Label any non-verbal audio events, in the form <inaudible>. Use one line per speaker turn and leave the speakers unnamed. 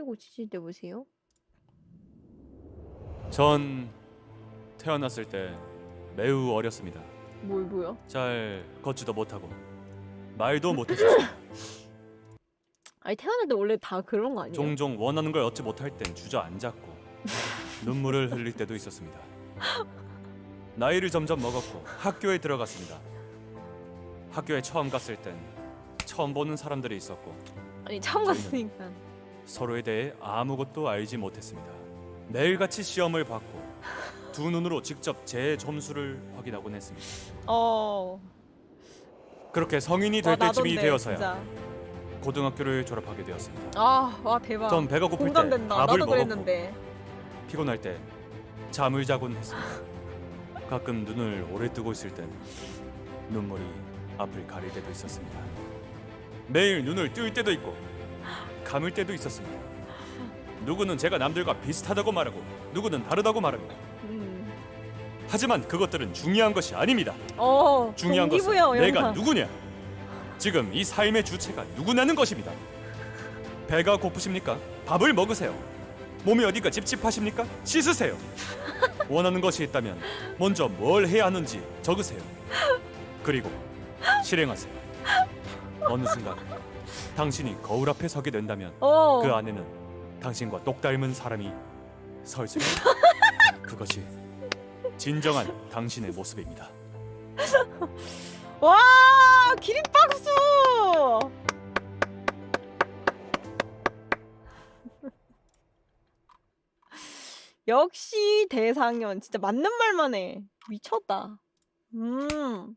힘들고 지칠 때 보세요.
전 태어났을 때 매우 어렸습니다.
뭘 뭐야?
잘 걷지도 못하고 말도 못했었어요. <laughs>
아니 태어날 때 원래 다 그런 거 아니에요?
종종 원하는 걸 얻지 못할 땐 주저앉았고 <laughs> 눈물을 흘릴 때도 있었습니다. 나이를 점점 먹었고 학교에 들어갔습니다. 학교에 처음 갔을 땐 처음 보는 사람들이 있었고
아니 처음 갔으니까.
서로에 대해 아무것도 알지 못했습니다. 매일같이 시험을 받고 두 눈으로 직접 제 점수를 확인하곤 했습니다.
어.
그렇게 성인이
와,
될 때쯤이
나던데,
되어서야
진짜.
고등학교를 졸업하게 되었습니다.
아, 와 대박.
전 배가 고플 때
공감된다.
밥을
나도
먹었고
그랬는데.
피곤할 때 잠을 자곤 했습니다. 가끔 눈을 오래 뜨고 있을 땐 눈물이 앞을 가릴 때도 있었습니다. 매일 눈을 뜰 때도 있고 감을 때도 있었습니다. 누구는 제가 남들과 비슷하다고 말하고 누구는 다르다고 말합니다.
음.
하지만 그것들은 중요한 것이 아닙니다.
어.
중요한 것은
동기부여,
내가
영상.
누구냐. 지금 이 삶의 주체가 누구냐는 것입니다. 배가 고프십니까? 밥을 먹으세요. 몸이 어디가 찝찝하십니까? 씻으세요. 원하는 것이 있다면 먼저 뭘 해야 하는지 적으세요. 그리고 실행하세요. 어느 순간 당신이 거울 앞에 서게 된다면
어.
그 안에는 당신과 똑 닮은 사람이 서 있습니다. <laughs> 그것이 진정한 당신의 모습입니다.
와 기립박수 <laughs> 역시 대상현 진짜 맞는 말만 해 미쳤다 음